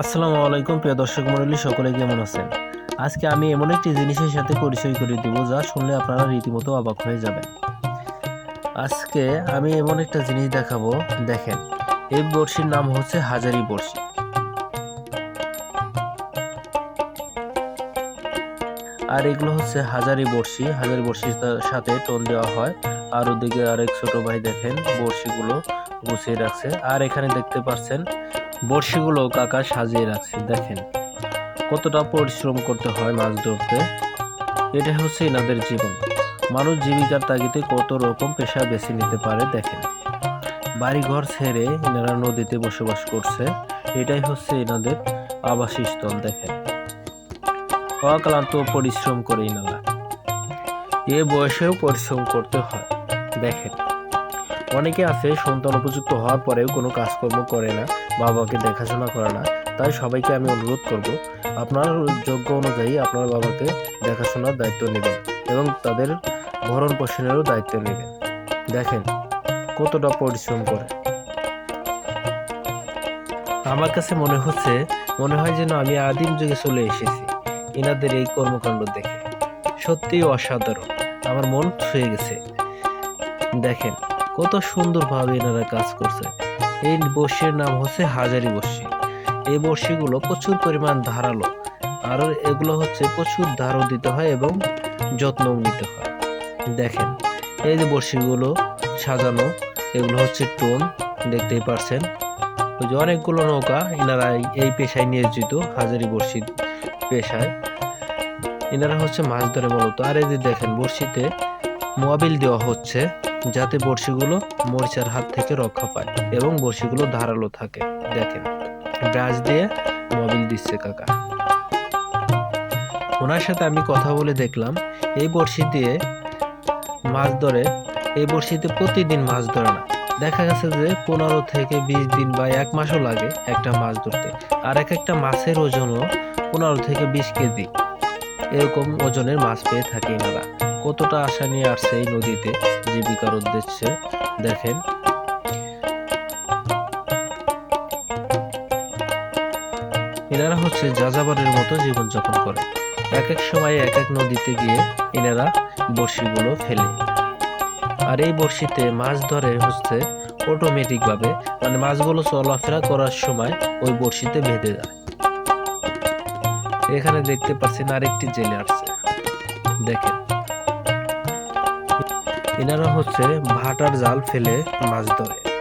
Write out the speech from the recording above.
আসসালামু আলাইকুম, প্রিয় দর্শক মণ্ডলী, সকলে কেমন আছেন? আজকে আমি এমন একটি জিনিসের সাথে পরিচয় করে দিব যা শুনলে আপনারা রীতিমতো অবাক হয়ে যাবেন। আজকে আমি এমন একটা জিনিস দেখাবো, দেখেন, এই বড়শির নাম হচ্ছে হাজারি বড়শি। আর এগুলো হচ্ছে হাজারি বড়শি। হাজারি বড়শির সাথে টোন দেওয়া হয়। আর ওদিকে আরেক ছোট ভাই দেখেন, বড়শিগুলো গুছিয়ে রাখছে। আর এখানে দেখতে পাচ্ছেন বড়শিগুলো কাকা সাজিয়ে রাখছে, দেখেন। কতটা পরিশ্রম করতে হয় মাছ ধরতে। এটা হচ্ছে এনাদের জীবন। মানুষ জীবিকার তাগিদে কত রকম পেশা বেছে নিতে পারে, দেখেন। বাড়িঘর ছেড়ে এনারা নদীতে বসবাস করছে, এটাই হচ্ছে এনাদের আবাসস্থল, দেখেন। অক্লান্ত পরিশ্রম করে এনারা। এ বয়সেও পরিশ্রম করতে হয়, দেখেন। অনেকে আছে, সন্তান উপযুক্ত হওয়ার পরেও কোনো কাজকর্ম করে না বাবাকে দেখাশোনা করে না। তাই সবাইকে আমি অনুরোধ করব, আপনার যোগ্য অনুযায়ী আপনার বাবাকে দেখাশোনার দায়িত্ব নেবেন এবং তাদের ভরণ পোষণেরও দায়িত্ব নেবেন। দেখেন, কতটা পরিশ্রম করে। আমার কাছে মনে হচ্ছে, মনে হয় যেন আমি আদিম যুগে চলে এসেছি এনাদের এই কর্মকাণ্ড দেখে। সত্যিই অসাধারণ। আমার মন ছুঁয়ে গেছে। দেখেন কত সুন্দরভাবে এনারা কাজ করছে। এই বর্ষির নাম হচ্ছে হাজারি বর্ষি। এই বর্ষিগুলো প্রচুর পরিমাণ ধারালো, আর এগুলো হচ্ছে প্রচুর ধারও দিতে হয় এবং যত্ন নিতে হয়। দেখেন, এই যে বর্ষিগুলো সাজানো, এগুলো হচ্ছে টোন, দেখতেই পারছেন। ওই যে অনেকগুলো নৌকা এনারা এই- পেশায় নিয়োজিত, হাজারি বর্ষি পেশায়। এনারা হচ্ছে মাছ ধরে মূলত আর এই যে দেখেন, বর্ষিতে মোবাইল দেওয়া হচ্ছে। যাতে বড়শিগুলো মরিচার হাত থেকে রক্ষা পায় এবং বড়শিগুলো ধারালো থাকে। দেখেন, ব্রাশ দিয়ে মোবিল দিচ্ছে কাকা। ওনার সাথে আমি কথা বলে দেখলাম, এই বড়শি দিয়ে মাছ ধরে, এই বড়শিতে প্রতিদিন মাছ ধরে না। দেখা গেছে যে পনেরো থেকে বিশ দিন বা এক মাসও লাগে একটা মাছ ধরতে। আর এক একটা মাছের ওজনও পনেরো থেকে বিশ কেজি। এরকম ওজনের মাছ পেয়ে থাকে এনারা কতটা আশা নিয়ে আসছে এই নদীতে জীবিকার উদ্দেশ্যে? দেখেন। এনারা হচ্ছে যাযাবরের মতো জীবনযাপন করে। এক এক সময় এক এক নদীতে গিয়ে এনারা বড়শিগুলো ফেলে। আর এই বড়শিতে মাছ ধরে হচ্ছে অটোমেটিকভাবে মানে মাছগুলো চলাফেরা করার সময় ওই বড়শিতে বেঁধে যায় এখানে দেখতে পাচ্ছেন আরেকটি জেলে আসছে। দেখেন। এনারা হচ্ছে ভাটার জাল ফেলে মাছ ধরে।